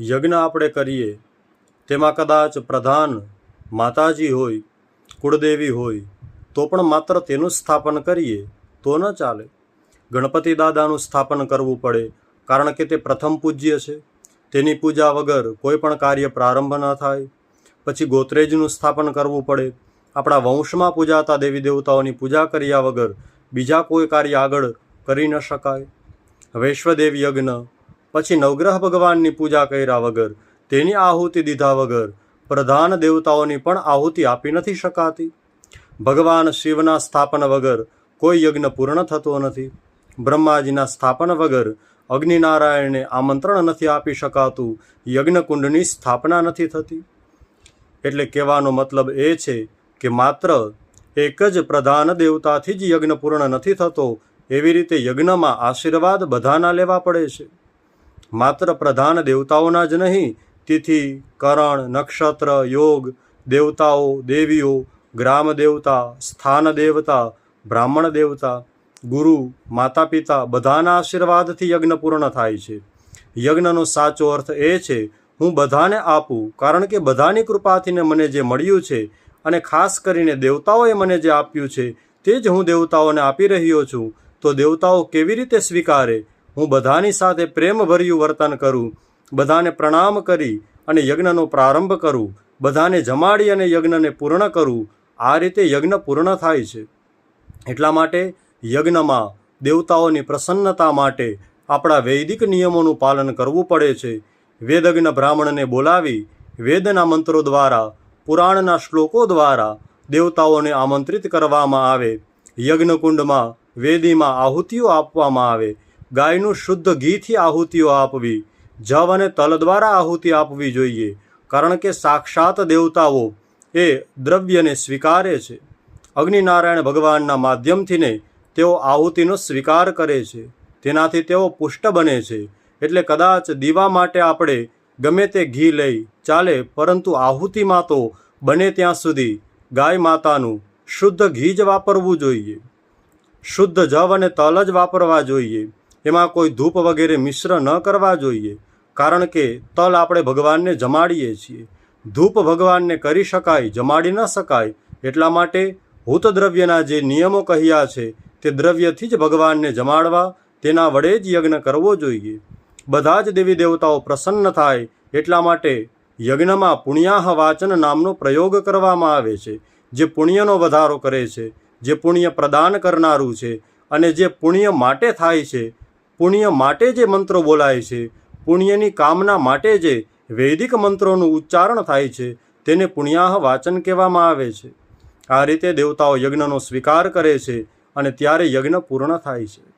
યજ્ઞ આપણે કરીએ, તેમાં કદાચ પ્રધાન માતાજી હોય, કુળદેવી હોય, તો પણ માત્ર તેનું સ્થાપન કરીએ, તો ન ચાલે. ગણપતિ દાદાનું સ્થાપન કરવું પડે, કારણ કે તે પ્રથમ પૂજ્ય છે. તેની પૂજા વગર કોઈ પણ કાર્ય પ્રારંભ ન થાય. પછી ગોત્રેજનું સ્થાપન કરવું પડે. આપણા વંશમાં પૂજાતા દેવી દેવતાઓની પૂજા કર્યા વગર બીજા કોઈ કાર્ય આગળ કરી ન શકાય. વૈશ્વદેવ યજ્ઞ પછી નવગ્રહ ભગવાનની પૂજા કર્યા વગર, તેની આહુતિ દીધા વગર પ્રધાન દેવતાઓની પણ આહુતિ આપી નથી શકાતી. ભગવાન શિવના સ્થાપન વગર કોઈ યજ્ઞ પૂર્ણ થતો નથી. બ્રહ્માજીના સ્થાપન વગર અગ્નિનારાયણને આમંત્રણ નથી આપી શકાતું, યજ્ઞકુંડની સ્થાપના નથી થતી. એટલે કહેવાનો મતલબ એ છે કે માત્ર એક જ પ્રધાન દેવતાથી જ યજ્ઞ પૂર્ણ નથી થતો, એવી રીતે યજ્ઞમાં આશીર્વાદ બધાના લેવા પડે છે. માત્ર પ્રધાન દેવતાઓના જ નહીં, તિથિ, કરણ, નક્ષત્ર, યોગ, દેવતાઓ, દેવીઓ, ગ્રામ દેવતા, સ્થાન દેવતા, બ્રાહ્મણ દેવતા, ગુરુ માતા પિતા બધાના આશીર્વાદથી યજ્ઞ પૂર્ણ થાય છે. યજ્ઞનો સાચો અર્થ એ છે, હું બધાને આપું, કારણ કે બધાની કૃપાથીને મને જે મળ્યું છે અને ખાસ કરીને દેવતાઓએ મને જે આપ્યું છે, તે જ હું દેવતાઓને આપી રહ્યો છું. તો દેવતાઓ કેવી રીતે સ્વીકારે? હું બધાની સાથે પ્રેમભર્યું વર્તન કરું, બધાને પ્રણામ કરી અને યજ્ઞનો પ્રારંભ કરું, બધાને જમાડી અને યજ્ઞને પૂર્ણ કરું. આ રીતે યજ્ઞ પૂર્ણ થાય છે. એટલા માટે યજ્ઞમાં દેવતાઓની પ્રસન્નતા માટે આપણા વૈદિક નિયમોનું પાલન કરવું પડે છે. વેદજ્ઞ બ્રાહ્મણને બોલાવી વેદના મંત્રો દ્વારા, પુરાણના શ્લોકો દ્વારા દેવતાઓને આમંત્રિત કરવામાં આવે. યજ્ઞકુંડમાં વેદીમાં આહુતિઓ આપવામાં આવે. ગાયનું શુદ્ધ ઘીથી આહુતિઓ આપવી જવ અને તલ દ્વારા આહુતિ આપવી જોઈએ, કારણ કે સાક્ષાત દેવતાઓ એ દ્રવ્યને સ્વીકારે છે. અગ્નિનારાયણ ભગવાનના માધ્યમથીને તેઓ આહુતિનો સ્વીકાર કરે છે. તેનાથી તેઓ પુષ્ટ બને છે. એટલે કદાચ દીવા માટે આપણે ગમે તે ઘી લઈ ચાલે, પરંતુ આહુતિમાં તો બને ત્યાં સુધી ગાય માતાનું શુદ્ધ ઘી જ વાપરવું જોઈએ. શુદ્ધ જવ અને તલ જ વાપરવા જોઈએ. એમાં કોઈ ધૂપ વગેરે મિશ્ર ન કરવા જોઈએ, કારણ કે તલ આપણે ભગવાનને જમાડીએ છીએ. ધૂપ ભગવાનને કરી શકાય, જમાડી ન શકાય, એટલા માટે હૂત દ્રવ્યના જે નિયમો કહ્યા છે, તે દ્રવ્યથી જ ભગવાનને જમાડવા, તેના વડે જ યજ્ઞ કરવો જોઈએ. બધા જ દેવી દેવતાઓ પ્રસન્ન થાય, એટલા માટે યજ્ઞમાં પુણ્યાહ વાચન નામનો પ્રયોગ કરવામાં આવે છે, જે પુણ્યનો વધારો કરે છે, જે પુણ્ય પ્રદાન કરનારું છે, અને જે પુણ્ય માટે થાય છે પુણ્ય માટે જે મંત્રો બોલાય છે, પુણ્યની કામના માટે જે વૈદિક મંત્રોનું ઉચ્ચારણ થાય છે, તેને પુણ્યાહ વાચન કહેવામાં આવે છે. આ રીતે દેવતાઓ યજ્ઞનો સ્વીકાર કરે છે અને ત્યારે યજ્ઞ પૂર્ણ થાય છે.